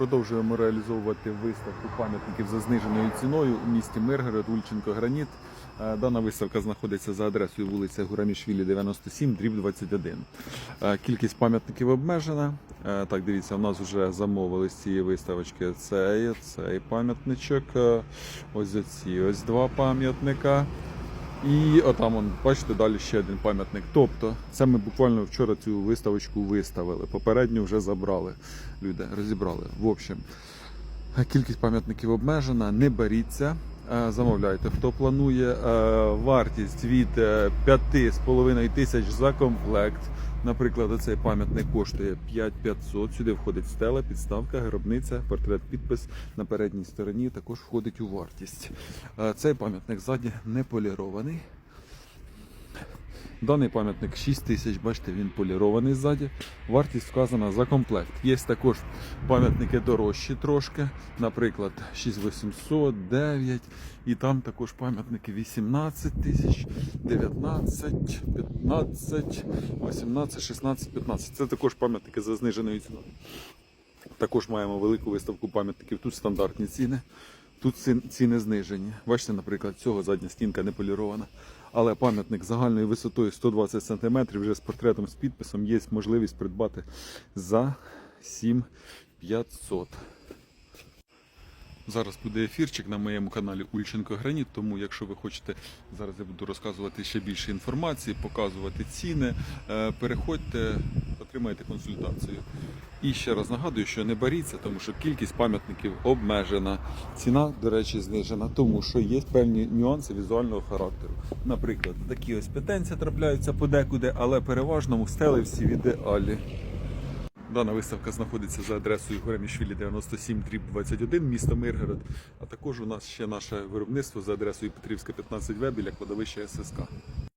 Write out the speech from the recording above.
Продовжуємо реалізовувати виставку пам'ятників за зниженою ціною у місті Миргород, Ульченко, Граніт. Е, Дана виставка знаходиться за адресою вулиця Гурамішвілі, 97, дріб 21. Е, Кількість пам'ятників обмежена. Е, Так, дивіться, у нас вже замовили з цієї виставочки цей, цей пам'ятничок. Ось оці ось два пам'ятника. І отам, он, бачите, далі ще один пам'ятник. Тобто, це ми буквально вчора цю виставочку виставили. Попередню вже забрали. Люди розібрали. В общем, кількість пам'ятників обмежена, не беріться. Е, Замовляйте, хто планує е, вартість від е, 5,5 тисяч за комплект. Наприклад, оцей пам'ятник коштує 5500. Сюди входить стела, підставка, гробниця, портрет, підпис на передній стороні також входить у вартість. Е, Цей пам'ятник ззаді не полірований. Даний пам'ятник 6 тисяч, бачите, він полірований ззаді. Вартість вказана за комплект. Є також пам'ятники дорожчі трошки, наприклад, 6800, 9. І там також пам'ятники 18 тисяч, 19, 15, 18, 16, 15. Це також пам'ятники за зниженою ціною. Також маємо велику виставку пам'ятників. Тут стандартні ціни, тут ціни знижені. Бачите, наприклад, цього задня стінка не полірована. Але пам'ятник загальною висотою 120 см вже з портретом з підписом є можливість придбати за 7500. Зараз буде ефірчик на моєму каналі Ульченко Граніт, тому якщо ви хочете, зараз я буду розказувати ще більше інформації, показувати ціни, е, переходьте, отримайте консультацію. І ще раз нагадую, що не боріться, тому що кількість пам'ятників обмежена, ціна, до речі, знижена, тому що є певні нюанси візуального характеру. Наприклад, такі ось петенції трапляються подекуди, але переважно стели всі в ідеалі. Дана виставка знаходиться за адресою Горемішвілі 97 дріб 21, місто Миргород. А також у нас ще наше виробництво за адресою Петрівська 15В біля кладовища ССК.